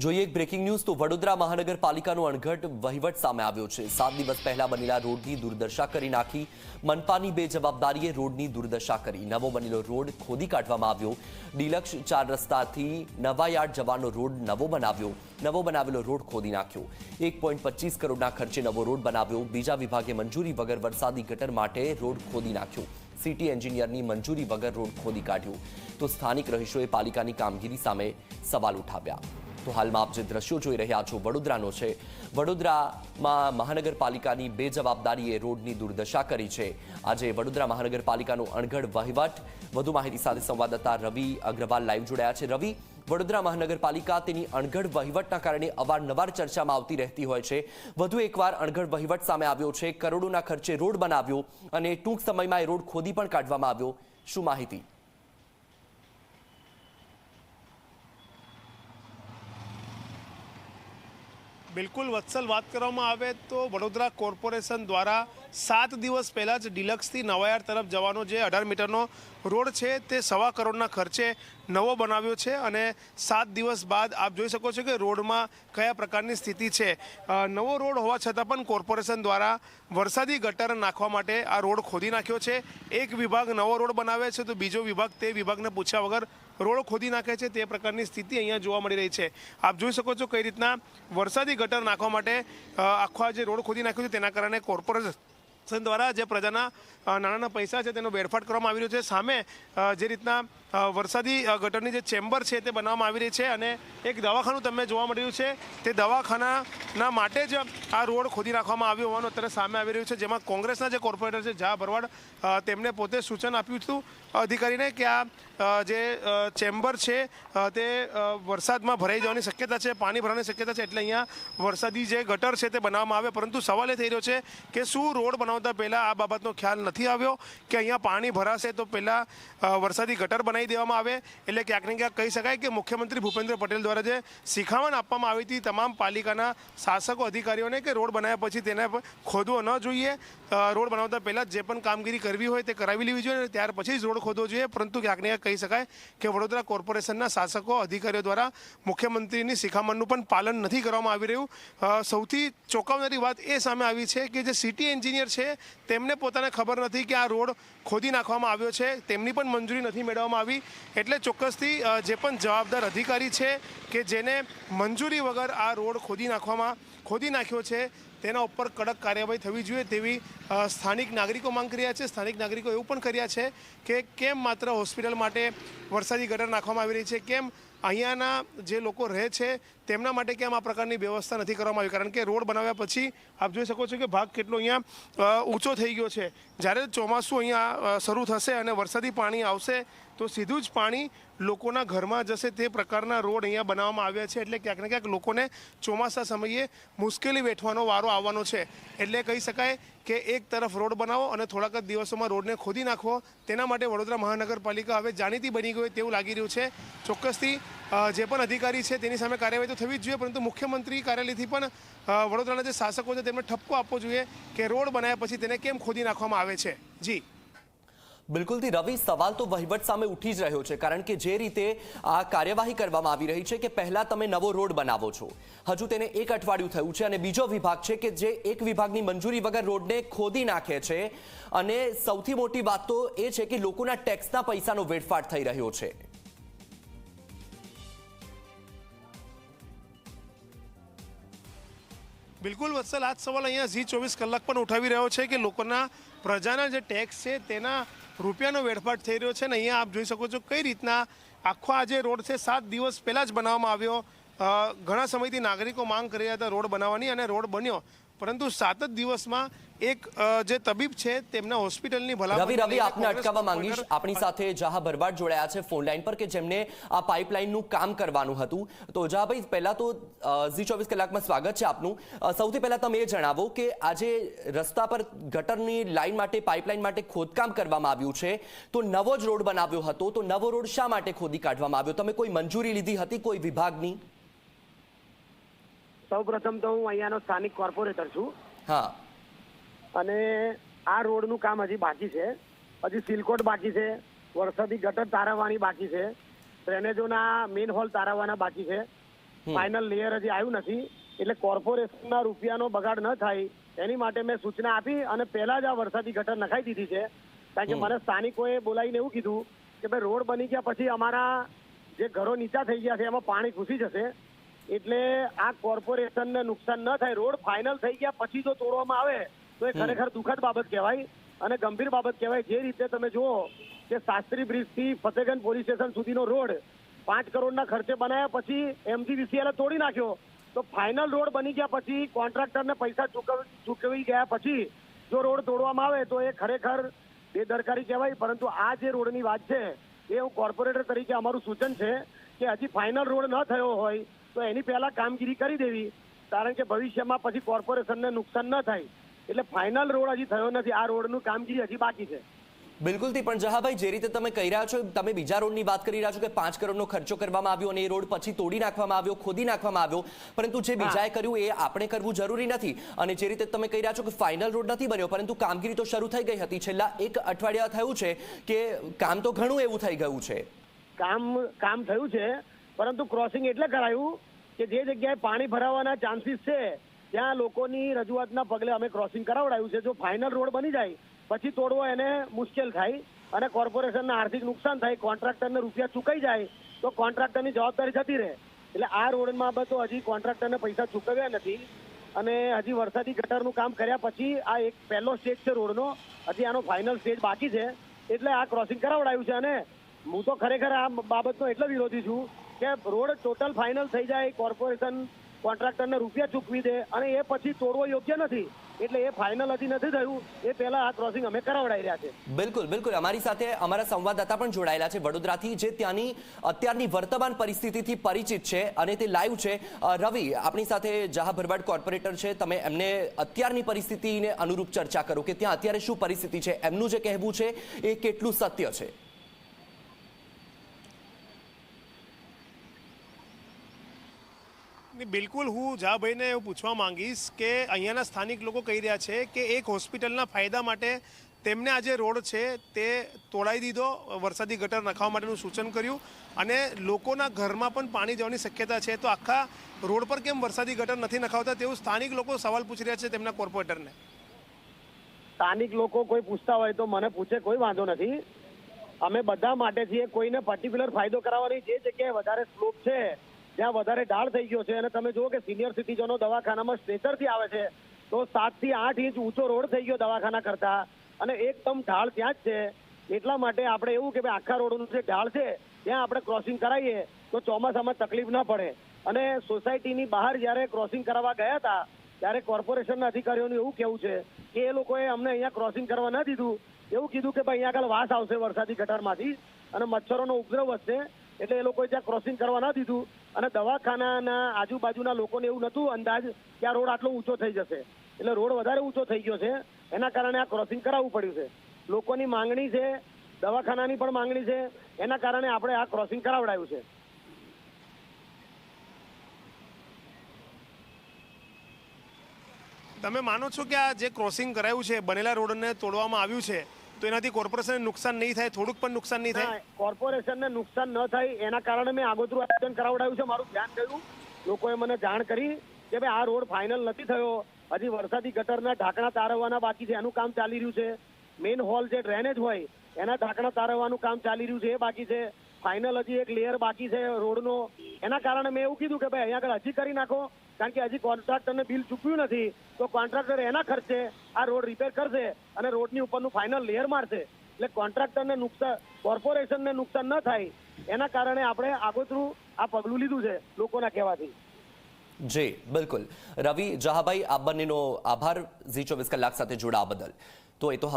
જોઈએ એક breaking news તો વડોદરા મહાનગરપાલિકાનો અણઘટ વહીવટ સામે આવ્યો છે. સાત દિવસ પહેલા બનેલા રોડની દુર્દશા કરી નાખી. મનપાની બે જવાબદારીએ રોડની દુર્દશા કરી. નવો બનેલો રોડ ખોદી કાઢવામાં આવ્યો. ડિલક્ષ ચાર રસ્તાથી નવાયાર્ડ જવાનો રોડ નવો બનાવ્યો. નવો બનાવેલો રોડ ખોદી નાખ્યો. એક પોઈન્ટ પચીસ કરોડના ખર્ચે નવો રોડ બનાવ્યો. બીજા વિભાગે મંજૂરી વગર વરસાદી ગટર માટે રોડ ખોદી નાખ્યો. સિટી એન્જિનિયરની મંજૂરી વગર રોડ ખોદી કાઢ્યો. તો સ્થાનિક રહીશોએ પાલિકાની કામગીરી સામે સવાલ ઉઠાવ્યા. તો હાલમાં આપ જે દ્રશ્યો જોઈ રહ્યા છો, વડોદરાનો છે. વડોદરામાં મહાનગરપાલિકાની બે જવાબદારીએ રોડની દુર્દશા કરી છે. આજે વડોદરા મહાનગરપાલિકાનો અણઘડ વહીવટ. વધુ માહિતી સાથે સંવાદદાતા રવિ અગ્રવાલ લાઈવ જોડાયા છે. રવિ, વડોદરા મહાનગરપાલિકા તેની અણઘડ વહીવટના કારણે અવારનવાર ચર્ચામાં આવતી રહેતી હોય છે. વધુ એકવાર અણઘડ વહીવટ સામે આવ્યો છે. કરોડોના ખર્ચે રોડ બનાવ્યો અને ટૂંક સમયમાં એ રોડ ખોદી પણ કાઢવામાં આવ્યો. શું માહિતી? બિલકુલ વત્સલ વાત કરવામાં આવે તો વડોદરા કોર્પોરેશન દ્વારા સાત દિવસ પહેલાં જ ડિલક્સથી નવાયાર તરફ જવાનો જે અઢાર મીટરનો રોડ છે તે સવા કરોડના ખર્ચે નવો બનાવ્યો છે અને સાત દિવસ બાદ આપ જોઈ શકો છો કે રોડમાં કયા પ્રકારની સ્થિતિ છે. નવો રોડ હોવા છતાં પણ કોર્પોરેશન દ્વારા વરસાદી ગટર નાખવા માટે આ રોડ ખોદી નાખ્યો છે. એક વિભાગ નવો રોડ બનાવે છે તો બીજો વિભાગ તે વિભાગને પૂછ્યા વગર રોડ ખોદી નાખે છે તે પ્રકારની સ્થિતિ અહીંયા જોવા મળી રહી છે. આપ જોઈ શકો છો કઈ રીતના વરસાદી ગટર નાખવા માટે આખો જે રોડ ખોદી નાખ્યો છે તેના કારણે કોર્પોરેશન દ્વારા જે પ્રજાના નાના પૈસા છે તેનો વેડફાટ કરવામાં આવી રહ્યો છે. સામે જે રીતના વરસાદી ગટરની જે ચેમ્બર છે તે બનાવવામાં આવી રહી છે અને એક દવાખાનું તમને જોવા મળી રહ્યું છે. તે દવાખાનાના માટે જ આ રોડ ખોદી નાખવામાં આવ્યો હોવાનું અત્યારે સામે આવી રહ્યું છે, જેમાં કોંગ્રેસના જે કોર્પોરેટર છે જા ભરવાડ તેમણે પોતે સૂચન આપ્યું હતું અધિકારીને કે આ જે ચેમ્બર છે તે વરસાદમાં ભરાઈ જવાની શક્યતા છે, પાણી ભરવાની શક્યતા છે, એટલે અહીંયા વરસાદી જે ગટર છે તે બનાવવામાં આવે. પરંતુ સવાલ એ થઈ રહ્યો છે કે શું રોડ બનાવતા પહેલાં આ બાબતનો ખ્યાલ નથી આવ્યો? કે અહીંયા પાણી ભરાશે તો પહેલાં વરસાદી ગટર બનાવી દેવામાં આવે? એટલે ક્યાંક ને ક્યાંક કહી શકાય કે મુખ્યમંત્રી ભૂપેન્દ્ર પટેલ દ્વારા જે શિખામણ આપવામાં આવી હતી, તમામ પાલિકાના શાસકો, અધિકારીઓને કે રોડ બનાવ્યા પછી તેને ખોદવો ન જોઈએ. રોડ બનાવતા પહેલાં જે પણ કામગીરી કરવી હોય તે કરાવી લેવી જોઈએ ત્યાર પછી જ રોડ ખોદવો જોઈએ. પરંતુ ક્યાંક ને ક્યાંક કહી શકાય કે વડોદરા કોર્પોરેશનના શાસકો, અધિકારીઓ દ્વારા મુખ્યમંત્રીની શિખામણનું પણ પાલન નથી કરવામાં આવી રહ્યું. સૌથી ચોંકાવનારી વાત એ સામે આવી છે કે જે સિટી એન્જિનિયર છે, તેમને પોતાને ખબર નથી કે આ રોડ ખોદી નાખવામાં આવ્યો છે. તેમની પણ મંજૂરી નથી મેળવવામાં આવી. એટલે ચોક્કસથી જે પણ જવાબદાર અધિકારી છે કે જેને મંજૂરી વગર આ રોડ ખોદી નાખવામાં, ખોદી નાખ્યો છે તેના ઉપર કડક કાર્યવાહી થવી જોઈએ તેવી સ્થાનિક નાગરિકો માંગ કર્યા છે. સ્થાનિક નાગરિકો એવું પણ કર્યા છે કે કેમ માત્ર હોસ્પિટલ માટે વરસાદી ગટર નાખવામાં આવી રહી છે? કેમ અહીંયાના જે લોકો રહે છે તેમના માટે કેમ આ પ્રકારની વ્યવસ્થા નથી કરવામાં આવી? કારણ કે રોડ બનાવ્યા પછી આપ જોઈ શકો છો કે ભાગ કેટલો અહીંયા ઊંચો થઈ ગયો છે. જ્યારે ચોમાસું અહીંયા શરૂ થશે અને વરસાદી પાણી આવશે તો સીધું જ પાણી લોકોના ઘરમાં જશે તે પ્રકારના રોડ અહીંયા બનાવવામાં આવ્યા છે એટલે ક્યાંક ને ક્યાંક લોકોને ચોમાસા સમયે મુશ્કેલી વેઠવાનો વારો આવવાનો છે. એટલે કહી શકાય કે એક તરફ રોડ બનાવો અને થોડાક જ દિવસોમાં રોડને ખોદી નાખવો તેના માટે વડોદરા મહાનગરપાલિકા હવે જાણીતી બની ગઈ તેવું લાગી રહ્યું છે. ચોક્કસથી જે પણ અધિકારી છે તેની સામે કાર્યવાહી તો થવી જ જોઈએ, પરંતુ મુખ્યમંત્રી કાર્યાલયથી પણ વડોદરાના જે શાસકો છે તેમને ઠપકો આપવો જોઈએ કે રોડ બનાવ્યા પછી તેને કેમ ખોદી નાખવામાં આવે છે. જી. બિલકુલથી રવિ સવાલ તો વહીવટ સામે ઉઠી જ રહ્યો છે, કારણ કે જે રીતે આ કાર્યવાહી કરવામાં આવી રહી છે કે પહેલા તમે નવો રોડ બનાવો છો. હજુ તેને એક અઠવાડિયું થયું છે અને બીજો વિભાગ છે કે જે એક વિભાગની મંજૂરી વગર રોડને ખોદી નાખે છે. અને સૌથી મોટી વાત તો એ છે કે લોકોના ટેક્સના પૈસાનો વેડફાટ થઈ રહ્યો છે. બિલકુલ વત્સલ, આજ સવાલ અહીંયા ઝી ચોવીસ કલાક પણ ઉઠાવી રહ્યો છે કે લોકોના પ્રજાના જે ટેક્સ છે તેના રૂપિયાનો વેડફાટ થઈ રહ્યો છે ને અહીંયા આપ જોઈ શકો છો કઈ રીતના આખો આ જે રોડ છે સાત દિવસ પહેલાં જ બનાવવામાં આવ્યો. ઘણા સમયથી નાગરિકો માંગ કરી રહ્યા હતા રોડ બનાવવાની અને રોડ બન્યો. પરંતુ સાત જ દિવસમાં એક જે તબીબ છે તેમના હોસ્પિટલની રવિ ભલામણ રવિ આપને અટકાવવા માંગીશ. આપણી સાથે જાહા ભરવાડ જોડાયા છે ફોન લાઈન પર કે જેમને આ પાઇપલાઇનનું કામ કરવાનું હતું. તો જાહાભાઈ પહેલા તો ઝી ચોવીસ કલાકમાં સ્વાગત છે આપનું. સૌથી પહેલા તમે એ જણાવો કે આજે રસ્તા પર ગટરની લાઈન માટે પાઇપલાઇન માટે ખોદકામ કરવામાં આવ્યું છે. તો નવો જ રોડ બનાવ્યો હતો. તો નવો રોડ શા માટે ખોદી કાઢવામાં આવ્યો? તમે કોઈ મંજૂરી લીધી હતી કોઈ વિભાગની? સૌ પ્રથમ તો હું અહીંયાનો સ્થાનિક કોર્પોરેટર છું. હા. અને આ રોડનું કામ હજી બાકી છે. હજી સિલકોટ બાકી છે. વરસાદી ગટર તારવવાની બાકી છે. ડ્રેનેજોના મેઇન હોલ તારવવાના બાકી છે. ફાઇનલ લેયર હજી આવ્યું નથી. એટલે કોર્પોરેશનના રૂપિયાનો બગાડ ન થાય. એની માટે મેં સૂચના આપી અને પહેલા જ આ વરસાદી ગટર નખાઈ દીધી છે. કારણ કે મને સ્થાનિકોએ બોલાવીને એવું કીધું કે ભાઈ રોડ બની ગયા પછી અમારા જે ઘરો નીચા થઈ ગયા છે એમાં પાણી ઘૂસી જશે. એટલે આ કોર્પોરેશનને નુકસાન ન થાય. રોડ ફાઇનલ થઈ ગયા પછી જો તોડવામાં આવે તો એ ખરેખર દુઃખદ બાબત કહેવાય અને ગંભીર બાબત કહેવાય. જે રીતે તમે જુઓ કે શાસ્ત્રી બ્રિજથી ફતેગંજ પોલીસ સ્ટેશન સુધીનો રોડ પાંચ કરોડના ખર્ચે બનાવ્યા પછી એમજીવીસીએલ તોડી નાખ્યો. તો ફાઇનલ રોડ બની ગયા પછી કોન્ટ્રાક્ટરને પૈસા ચૂકવ ગયા પછી જો રોડ તોડવામાં આવે તો એ ખરેખર બેદરકારી કહેવાય. પરંતુ આ જે રોડની વાત છે, એ હું કોર્પોરેટર તરીકે અમારું સૂચન છે કે હજી ફાઇનલ રોડ ન થયો હોય તો એની પહેલા કામગીરી કરી દેવી. કારણ કે ભવિષ્યમાં પછી કોર્પોરેશનને નુકસાન ન થાય. એટલે ફાઇનલ રોડ હજી થયો નથી. આ રોડનું કામગીરી હજી બાકી છે. બિલકુલથી પણ જહાભાઈ જે રીતે તમે કહી રહ્યા છો તમે બીજા રોડની વાત કરી રહ્યા છો કે પાંચ કરોડનો ખર્ચો કરવામાં આવ્યો અને એ રોડ પછી તોડી નાખવામાં આવ્યો ખોદી નાખવામાં આવ્યો. પરંતુ જે બીજાએ કર્યું એ આપણે કરવું જરૂરી નથી. અને જે રીતે તમે કહી રહ્યા છો કે ફાઇનલ રોડ નથી બન્યો પરંતુ કામગીરી તો શરૂ થઈ ગઈ હતી. છેલ્લા એક અઠવાડિયા થયું છે કે કામ તો ઘણું એવું થઈ ગયું છે. કામ કામ થયું છે પરંતુ ક્રોસિંગ એટલે કરાયું કે જે જગ્યાએ પાણી ભરાવાના ચાન્સીસ છે ત્યાં લોકોની રજૂઆતના પગલે અમે ક્રોસિંગ કરાવડાયું છે. જો ફાઇનલ રોડ બની જાય, પછી તોડવો એને મુશ્કેલ થાય અને કોર્પોરેશનને આર્થિક નુકસાન થાય કોન્ટ્રાક્ટરને રૂપિયા ચૂકાઈ જાય, તો કોન્ટ્રાક્ટરની જવાબદારી જતી રહે. એટલે આ રોડમાં તો હજી કોન્ટ્રાક્ટરને પૈસા ચૂકવ્યા નથી અને હજી વરસાદી ગટરનું કામ કર્યા પછી આ એક પહેલો સ્ટેજ છે રોડનો. હજી આનો ફાઇનલ સ્ટેજ બાકી છે. એટલે આ ક્રોસિંગ કરાવડાયું છે અને હું તો ખરેખર આ બાબતનો એટલો વિરોધી છું કે રોડ ટોટલ ફાઇનલ થઈ જાય કોર્પોરેશન કોન્ટ્રાક્ટરને રૂપિયા ચૂકવી દે અને એ પછી તોડવો યોગ્ય નથી. એટલે એ ફાઇનલ હજી નથી થયું. એ પહેલા આ ક્રોસિંગ અમે કરાવડાવી રહ્યા છે. બિલકુલ બિલકુલ. અમારી સાથે અમારા સંવાદદાતા પણ જોડાયેલા છે વડોદરાથી, જે ત્યાંની અત્યારની વર્તમાન પરિસ્થિતિથી પરિચિત છે અને તે લાઈવ છે. રવિ, આપણી સાથે જહા ભરવાડ કોર્પોરેટર છે. તમે એમને અત્યારની પરિસ્થિતિને અનુરૂપ ચર્ચા કરો કે ત્યાં અત્યારે શું પરિસ્થિતિ છે? એમનું જે કહેવું છે, એ કેટલું સત્ય છે? બિલકુલ હું ઝાભાઈને એવું પૂછવા માંગીશ કે અહીંયાના સ્થાનિક લોકો કહી રહ્યા છે કે એક હોસ્પિટલના ફાયદા માટે તેમને આ જે રોડ છે તે તોડાઈ દીધો, વરસાદી ગટર નખાવવા માટેનું સૂચન કર્યું અને લોકોના ઘરમાં પણ પાણી જવાની શક્યતા છે. તો આખા રોડ પર કેમ વરસાદી ગટર નથી નખાવતા તેવું સ્થાનિક લોકો સવાલ પૂછી રહ્યા છે તેમના કોર્પોરેટરને. સ્થાનિક લોકો કોઈ પૂછતા હોય તો મને પૂછે, કોઈ વાંધો નથી. અમે બધા માટે છીએ કોઈને પર્ટિક્યુલર ફાયદો કરાવવાની જે જગ્યાએ વધારે સ્લોપ છે જ્યાં વધારે ઢાળ થઈ ગયો છે. અને તમે જુઓ કે સિનિયર સિટીઝનો દવાખાનામાં સ્ટ્રેચરથી આવે છે. તો સાતથી આઠ ઇંચ ઊંચો રોડ થઈ ગયો દવાખાના કરતા. અને એકદમ ઢાળ ત્યાં જ છે. એટલા માટે આપણે એવું કે ભાઈ આખા રોડનું જે ઢાળ છે, ત્યાં આપણે ક્રોસિંગ કરાવીએ તો ચોમાસામાં તકલીફ ના પડે. અને સોસાયટીની બહાર જ્યારે ક્રોસિંગ કરાવવા ગયા હતા, ત્યારે કોર્પોરેશનના અધિકારીઓનું એવું કેવું છે કે એ લોકોએ અમને અહીંયા ક્રોસિંગ કરવા ન દીધું. એવું કીધું કે ભાઈ અહીંયા આગળ વાસ આવશે વરસાદી ગટરમાંથી અને મચ્છરોનો ઉપદ્રવ વધશે. એટલે એ લોકોએ ત્યાં ક્રોસિંગ કરવા ના દીધું. અને દવાખાનાના આજુબાજુના લોકોને એવું નહોતું, અંદાજ કે આ રોડ આટલો ઊંચો થઈ જશે. એટલે રોડ વધારે ઊંચો થઈ ગયો છે. એના કારણે આ ક્રોસિંગ કરાવવું પડ્યું છે. લોકોની માંગણી છે, દવાખાનાની પણ માંગણી છે. એના કારણે આપણે આ ક્રોસિંગ કરાવડાયું છે. તમે માનો છો કે આ જે ક્રોસિંગ કરાયું છે, બનેલા રોડને તોડવામાં આવ્યું છે તો એનાથી કોર્પોરેશનને નુકસાન નહીં થાય, થોડુંક પણ નુકસાન નહીં થાય? કોર્પોરેશનને નુકસાન ન થાય, એના કારણે મેં આગોતરું આયોજન કરાવડાવ્યું છે, મારું ધ્યાન ગયું. લોકોએ મને જાણ કરી કે ભાઈ, આ રોડ ફાઇનલ નથી થયો. હજી વરસાદી ગટરના ઢાંકણા તારવવાના બાકી છે, એનું કામ ચાલી રહ્યું છે. મેઇન હોલ જે ડ્રેનેજ હોય, એના ઢાંકણા તારવવાનું કામ ચાલી રહ્યું છે, એ બાકી છે. ફાઇનલ હજી એક લેયર બાકી છે રોડનો. એના કારણે મેં એવું કીધું કે ભાઈ, અહીંયા આગળ હજી કરી નાખો. કારણ કે હજી કોન્ટ્રાક્ટરને બિલ ચૂક્યું નથી, તો કોન્ટ્રાક્ટર એના ખર્ચે આ રોડ રિપેર કરશે અને રોડની ઉપરનું ફાઇનલ લેયર મારશે. એટલે કોન્ટ્રાક્ટરને નુકસાન કોર્પોરેશનને નુકસાન ન થાય, એના કારણે આપણે આગોતરું આ પગલું લીધું છે, લોકોના કહેવાથી. જી, બિલકુલ. રવિ, જહાભાઈ આ બંનેનો આભાર. ઝી ચોવીસ કલાક સાથે જોડાવા બદલ. તો એ તો